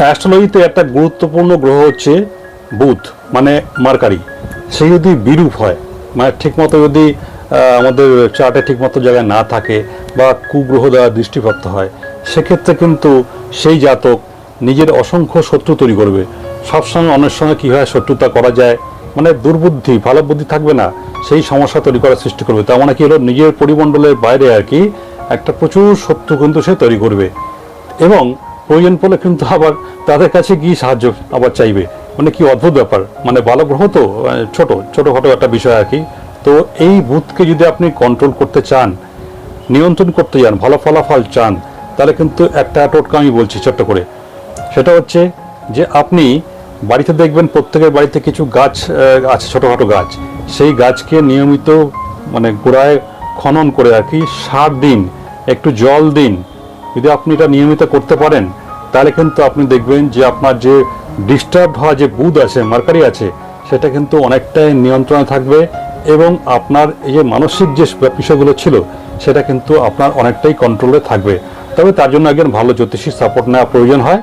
অ্যাস্ট্রোলজিতে একটা গুরুত্বপূর্ণ গ্রহ হচ্ছে বুধ মানে মার্কারি। সে যদি বিরূপ হয় মানে ঠিকমতো যদি আমাদের চার্টে ঠিকমতো জায়গায় না থাকে বা কুগ্রহ দ্বারা দৃষ্টিপ্রাপ্ত হয়, সেক্ষেত্রে কিন্তু সেই জাতক নিজের অসংখ্য শত্রু তৈরি করবে। সবসময় অন্যের সঙ্গে কীভাবে শত্রুতা করা যায় মানে দুর্বুদ্ধি, ভালো বুদ্ধি থাকবে না, সেই সমস্যা তৈরি করার সৃষ্টি করবে। তার মানে কি হলো, নিজের পরিমণ্ডলের বাইরে আর কি একটা প্রচুর শত্রু কিন্তু সে তৈরি করবে। এবং প্রয়োজন পড়লে কিন্তু আবার তাদের কাছে গিয়ে সাহায্য আবার চাইবে। মানে কি অদ্ভুত ব্যাপার। মানে ভালো গ্রহ তো আহ, ছোট ছোটখাটো একটা বিষয় আর কি। তো এই বুথকে যদি আপনি কন্ট্রোল করতে চান নিয়ন্ত্রণ করতে চান ভালো ফলাফল চান তাহলে কিন্তু একটা টোটকা আমি বলছি ছোট্ট করে। সেটা হচ্ছে যে আপনি বাড়িতে দেখবেন প্রত্যেকের বাড়িতে কিছু গাছ আছে ছোটোখাটো গাছ। সেই গাছকে নিয়মিত মানে গোড়ায় খনন করে আর কি সার দিন একটু জল দিন যদি আপনি এটা নিয়মিত করতে পারেন, তাহলে কিন্তু আপনি দেখবেন যে আপনার যে ডিস্টার্ব হওয়া যে বুধ আছে, মার্কারি আছে, সেটা কিন্তু অনেকটাই নিয়ন্ত্রণে থাকবে এবং আপনার এই যে মানসিক যে বিষয়গুলো ছিল, সেটা কিন্তু আপনার অনেকটাই কন্ট্রোলে থাকবে। তবে তার জন্য একজন ভালো জ্যোতিষীর সাপোর্ট নেওয়া প্রয়োজন হয়।